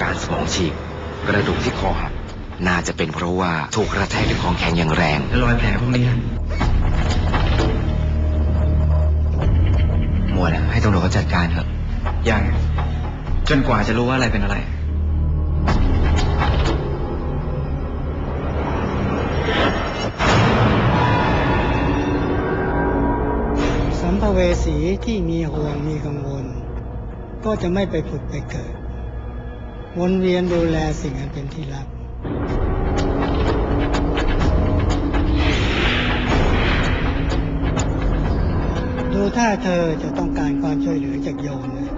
การสมองฉีก กระดูกที่คอหักน่าจะเป็นเพราะว่าถูกกระแทกด้วยของแข็งอย่างแรงแล้วรอยแผลพวกนี้นะหมวดอะให้ตำรวจเขาจัดการเถอะยังจนกว่าจะรู้ว่าอะไรเป็นอะไรสัมภเวสีที่มีห่วงมีกังวล ก็จะไม่ไปผุดไปเกิด วนเวียนดูแลสิ่งอันเป็นที่รัก ดูถ้าเธอจะต้องการความช่วยเหลือจากโยมนะ